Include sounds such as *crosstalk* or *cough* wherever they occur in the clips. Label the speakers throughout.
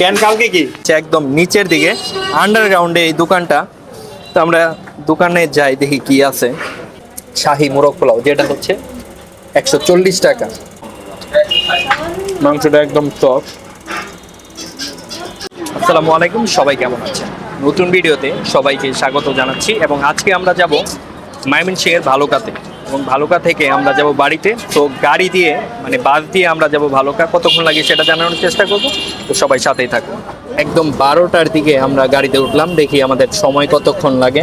Speaker 1: কেন, কালকে কি? একদম নিচের দিকে আন্ডারগ্রাউন্ডে এই দোকানটা। তো আমরা দোকানে যাই, দেখি কি আছে। শাহি মোরগ পোলাও, যেটা হচ্ছে একশো চল্লিশ টাকা। মাংসটা একদম সফট আসসালামু আলাইকুম, সবাই কেমন আছেন? নতুন ভিডিওতে সবাইকে স্বাগত জানাচ্ছি, এবং আজকে আমরা যাব ময়মনসিংহের ভালুকাতে এবং ভালুকা থেকে আমরা যাব বাড়িতে। তো গাড়ি দিয়ে মানে বাস দিয়ে আমরা যাব ভালুকা। কতক্ষণ লাগে সেটা জানানোর চেষ্টা করব। তো সবাই সাথেই থাকুন। একদম বারোটার দিকে আমরা গাড়িতে উঠলাম। দেখি আমাদের সময় কতক্ষণ লাগে।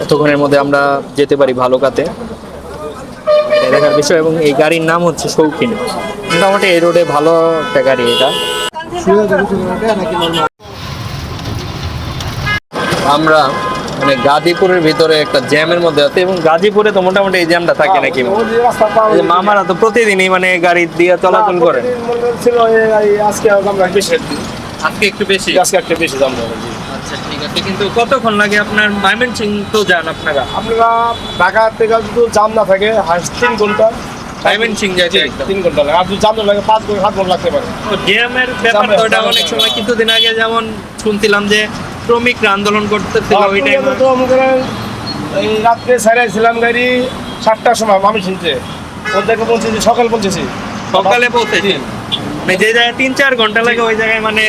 Speaker 1: কতক্ষণের মধ্যে আমরা যেতে পারি ভালুকাতে। দেখার বিষয় এবং এই গাড়ির নাম হচ্ছে শৌখিন। মোটামুটি এই রোডে ভালো একটা গাড়ি এটা। আমরা মানে গাজীপুরের ভিতরে একটা জ্যামের মধ্যে আছে এবং গাজীপুরে তো মোটামুটি এই জ্যামটা থাকে নাকি? মামারা তো প্রতিদিনই মানে গাড়ি দিয়ে চলাচল করে।
Speaker 2: ছিল আজকে আমরা বেশি
Speaker 1: আজকে একটু বেশি?
Speaker 2: আজকে একটা বেশি দাম
Speaker 1: আচ্ছা ঠিক আছে। কিন্তু কতক্ষণ লাগে আপনার? ময়মনসিং তো যান আপনারা?
Speaker 2: আপনারা ঢাকা থেকে যদি জাম না থাকে তিন ঘণ্টা।
Speaker 1: ময়মনসিং যাইতে
Speaker 2: তিন ঘণ্টা লাগে। আর যদি জাম না লাগে পাঁচ ঘণ্টা সাত ঘণ্টা লাগতে পারে।
Speaker 1: জ্যামের ব্যাপার তো অনেক সময় কিছুদিন আগে যেমন শুনছিলাম যে শ্রমিকরা আন্দোলন করতেছিল ওই টাইমে
Speaker 2: তো মনে করেন এই রাত্রে ছাড়াইছিলাম গাড়ি সাতটার সময় আমি শুনছে ওদেরকে বলছি যে সকাল পৌঁছেছি।
Speaker 1: সকালে পৌঁছেছেন মানে যে জায়গায় তিন চার ঘণ্টা লাগে ওই জায়গায় মানে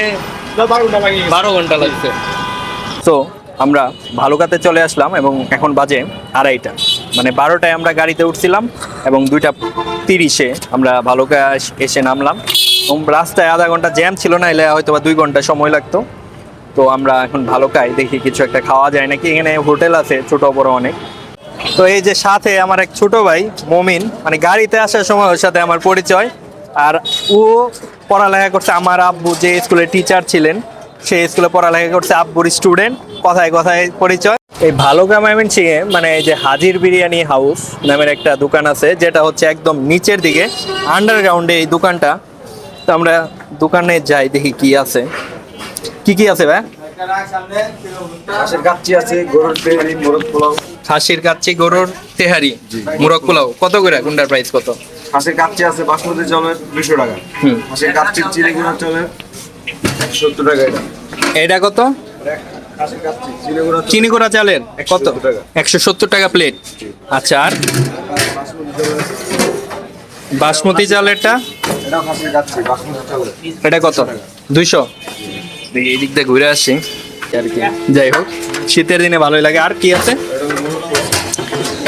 Speaker 2: বারো ঘণ্টা লাগে
Speaker 1: বারো ঘণ্টা লাগছে। তো আমরা ভালুকাতে চলে আসলাম এবং এখন বাজে আড়াইটা। মানে বারোটায় আমরা গাড়িতে উঠছিলাম এবং দুইটা তিরিশে আমরা ভালুকা এসে নামলাম। এবং রাস্তায় আধা ঘণ্টা জ্যাম ছিল না এলে হয়তো বা দুই ঘণ্টা সময় লাগতো। তো আমরা এখন ভালো খাই, দেখি কিছু একটা খাওয়া যায় নাকি। এখানে হোটেল আছে, ছোট বড় অনেক। তো এই যে সাথে আমার এক ছোট ভাই, মমিন মানে গাড়িতে আসার সময় ওর সাথে আমার পরিচয়। আর ও পড়ালেখা করছে, আমার আব্বু যে স্কুলের টিচার ছিলেন সেই স্কুলে পড়ালেখা করছে, আব্বুর স্টুডেন্ট কথায় কথায় পরিচয়। এই ভালো গ্রাম সিংয়ে মানে এই যে হাজির বিরিয়ানি হাউস নামের একটা দোকান আছে, যেটা হচ্ছে একদম নিচের দিকে আন্ডারগ্রাউন্ডে এই দোকানটা। তো আমরা দোকানে যাই, দেখি কি আছে। কি কি আছে ভাই?
Speaker 3: হাঁসের কাচ্চি আছে গরুর মোরগ পোলাও।
Speaker 1: খাসির কাচ্চি গরুর তেহারি মুরগ পোলাও। কত করে কোনটার প্রাইস কত?
Speaker 3: হাঁসের কাচ্চি আছে বাসমতি চালের দুশো টাকা।
Speaker 1: হুম।
Speaker 3: হাঁসের কাচ্চি চিনি গুঁড়া চালের সত্তর টাকা এটা।
Speaker 1: এটা কত?
Speaker 3: চিনি গুঁড়া
Speaker 1: চালের? কত? একশো সত্তর টাকা। প্লেট আচ্ছা আর? বাসমতি চালেরটা?
Speaker 3: এটা
Speaker 1: কত? দুইশো? এই দিয়ে ঘুরে কি যাই হোক, শীতের দিনে ভালোই লাগে। আর কি আছে?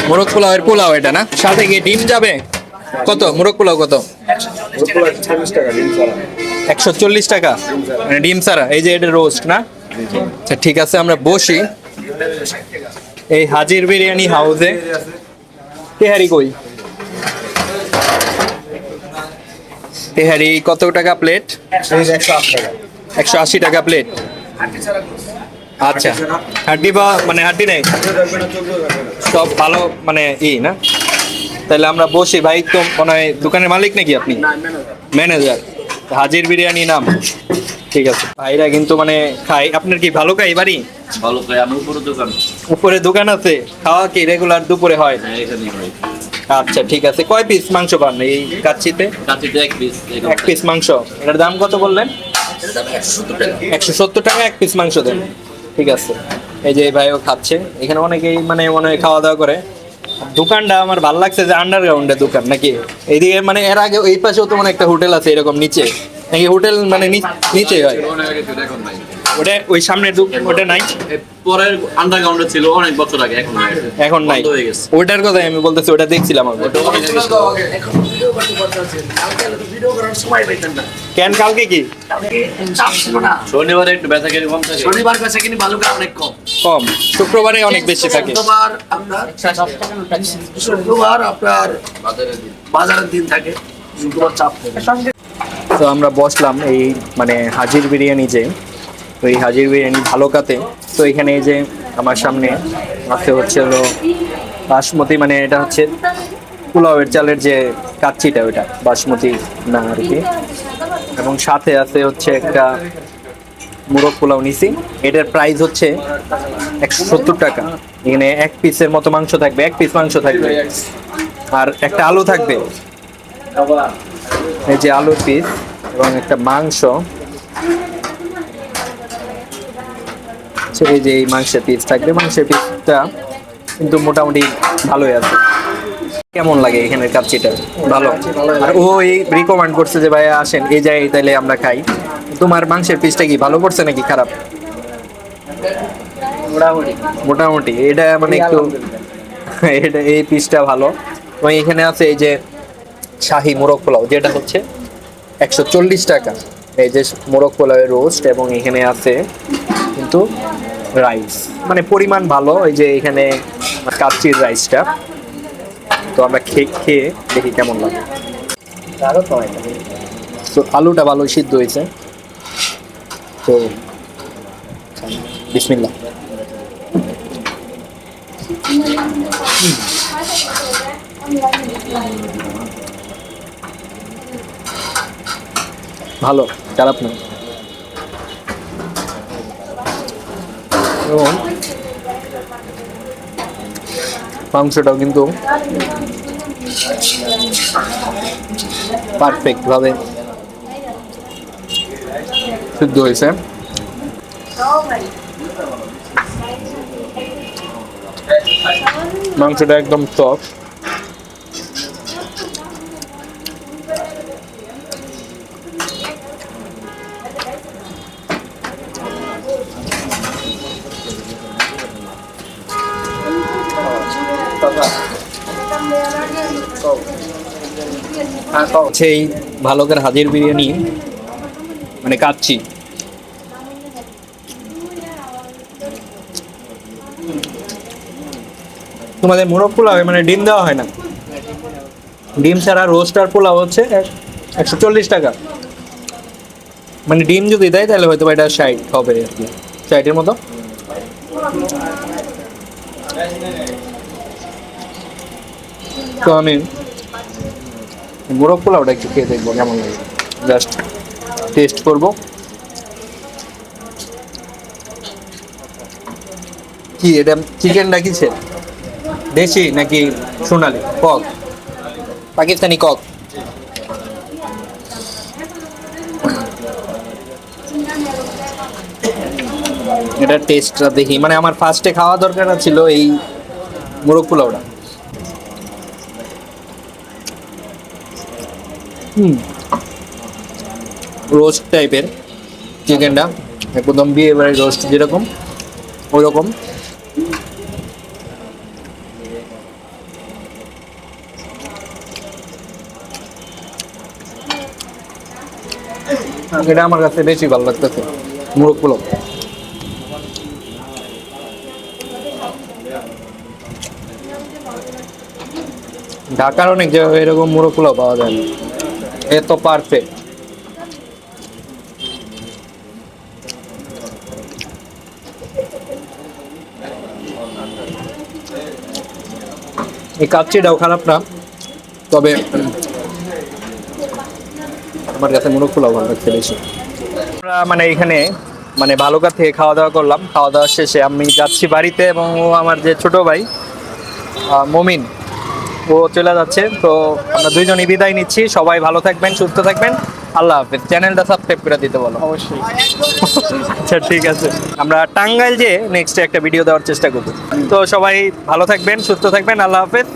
Speaker 1: মোরগ পোলাও এর পোলাও এটা না? সাথে গিয়ে ডিম যাবে? কত? মোরগ পোলাও কত? একশো চল্লিশ টাকা। মানে ডিম সারা এই যে এটা রোস্ট না? আচ্ছা ঠিক আছে, আমরা বসি। এই হাজির বিরিয়ানি হাউসে। তেহারি কই? তেহারি কত টাকা প্লেট
Speaker 3: একশো আশি টাকা।
Speaker 1: একশো আশি টাকা প্লেট আচ্ছা। হাড্ডি বা মানে হাড্ডি নেই? সব ভালো মানে ই না? তাহলে আমরা বসি। ভাই তো মনে হয় দোকানের মালিক নাকি আপনি? ম্যানেজার হাজির বিরিয়ানি নাম। ঠিক আছে। ভাইরা কিন্তু মানে খাই আপনার কি ভালো খাই বাড়ি?
Speaker 4: ভালো খাই আমি উপরে দোকান।
Speaker 1: উপরে দোকান আছে? খাওয়া কি রেগুলার দুপুরে হয়?
Speaker 4: হ্যাঁ
Speaker 1: আচ্ছা ঠিক আছে। কয় পিস মাংস পান এই কাচ্চিতে
Speaker 4: কাঁচিতে এক পিস
Speaker 1: এক পিস মাংস। এটার দাম কত বললেন? একশো সত্তর টাকা। এক পিস মাংস দেন। ঠিক আছে। এই যে ভাই ভাইও খাচ্ছে। এখানে অনেকেই মানে মনে হয় খাওয়া দাওয়া করে। দোকানটা আমার ভালো লাগছে যে আন্ডারগ্রাউন্ডে দোকান নাকি? এইদিকে মানে এর আগে এই পাশেও তো মানে একটা হোটেল আছে এরকম নিচে। নাকি হোটেল মানে নিচে হয়। ওটা ওই সামনের দু- ওটা নাই।
Speaker 4: পরের আন্ডারগ্রাউন্ডে ছিল অনেক বছর আগে এখন নাই।
Speaker 1: এখন নাই।
Speaker 4: বন্ধ হয়ে গেছে।
Speaker 1: ওটার কথা আমি বলতেছি ওটা দেখছিলাম আমি
Speaker 4: ওটা অনেক আগে। ছিল।
Speaker 5: এখন ভিডিও করতে পারতেছেন কালকে হলে তো ভিডিও করার সময় পাইতেন না
Speaker 1: কেন কালকে কি?
Speaker 5: কালকে চাপ ছিল না
Speaker 4: শনিবারে একটু ব্যথা থাকে।
Speaker 5: শনিবার কিনি অনেক কম।
Speaker 1: কম। শুক্রবারে অনেক বেশি থাকে।
Speaker 5: শুক্রবার আপনার শুক্রবার আপনার
Speaker 4: বাজারের দিন
Speaker 5: থাকে। শুক্রবার চাপ থাকে।
Speaker 1: তো আমরা বসলাম এই মানে হাজির বিরিয়ানি যে। তো এই হাজির বিরিয়ানি ভালো কাতে। তো এখানে এই যে আমার সামনে আছে হচ্ছে হলো বাসমতি মানে এটা হচ্ছে পোলাওয়ের চালের যে কাচ্চিটা ওইটা, বাসমতি না আর কি। এবং সাথে আছে হচ্ছে একটা মুরগ পোলাও নিছি। এটার প্রাইস হচ্ছে একশো সত্তর টাকা। এখানে এক পিসের মতো মাংস থাকবে, এক পিস মাংস থাকবে। আর একটা আলু থাকবে। এই যে আলুর পিস এবং একটা মাংস। আচ্ছা, এই যে এই মাংসের পিস থাকবে। মাংসের পিসটা কিন্তু মোটামুটি ভালোই আছে। কেমন লাগে এখানের কাচ্চিটা? ভালো? আর ও এই রিকমেন্ড করছে যে ভাই আসেন এই জায়গায় তাইলে আমরা খাই। তোমার মাংসের পিসটা কি ভালো করছে নাকি খারাপ?
Speaker 3: মোটামুটি।
Speaker 1: মোটামুটি। এটা মানে একটু *laughs* এটা এই পিসটা ভালো। এবং এখানে আছে এই যে শাহি মোরগ পোলাও যেটা হচ্ছে একশো চল্লিশ টাকা। এই যে মোরগ পোলাওয়ের রোস্ট এবং এখানে আছে কিন্তু রাইস মানে পরিমাণ ভালো, ওই যে এখানে কাচ্চির রাইসটা তো আমরা খেয়ে খেয়ে দেখি কেমন লাগে। তো আলুটা ভালো সিদ্ধ হয়েছে। তো বিসমিল্লা ভালো, খারাপ না এবং মাংসটাও কিন্তু পারফেক্ট ভাবে সিদ্ধ হয়েছে। মাংসটা একদম সফট হচ্ছে এই ভালো করে হাজির বিরিয়ানি মানে কাচ্ছি তোমাদের মোরগ পোলাও মানে ডিম দেওয়া হয় না? ডিম ছাড়া রোস্টার পোলাও হচ্ছে একশো চল্লিশ টাকা। মানে ডিম যদি দেয় তাহলে হয়তো এটা ষাট হবে আর কি। ষাটের মতো। তো আমি মোরগ পোলাওটা একটু খেয়ে দেখব, কেমন লাগে? জাস্ট টেস্ট করব। কি, এটা চিকেনটা কিসের দেশি নাকি সোনালি? কক পাকিস্তানি কক এটা টেস্টটা দেখি। মানে আমার ফার্স্টে খাওয়া দরকার ছিল এই মোরগ পোলাওটা। রোস্ট টাইপের চিকেনটা, একদম বিয়ে বাড়ির রোস্ট যেরকম ওই রকম এটা আমার কাছে বেশি ভালো লাগতেছে, মুরগ পোলাও। ঢাকার অনেক জায়গায় এরকম মুরগ পোলাও পাওয়া যায় না এত পারফেক্ট। এই কাচ্চিটাও খারাপ না, তবে আমার কাছে মুরগ পোলাও ভালো বেশি আমরা মানে এখানে মানে ভালুকা থেকে খাওয়া দাওয়া করলাম। খাওয়া দাওয়া শেষে আমি যাচ্ছি বাড়িতে এবং আমার যে ছোট ভাই মমিন ও চলে যাচ্ছে। তো আমরা দুইজনই বিদায় নিচ্ছি। সবাই ভালো থাকবেন সুস্থ থাকবেন। আল্লাহ হাফেজ। চ্যানেলটা সাবস্ক্রাইব করে দিতে বলো।
Speaker 2: অবশ্যই।
Speaker 1: আচ্ছা ঠিক আছে। আমরা টাঙ্গাইল যে নেক্সট একটা ভিডিও দেওয়ার চেষ্টা করব। তো সবাই ভালো থাকবেন সুস্থ থাকবেন। আল্লাহ হাফেজ।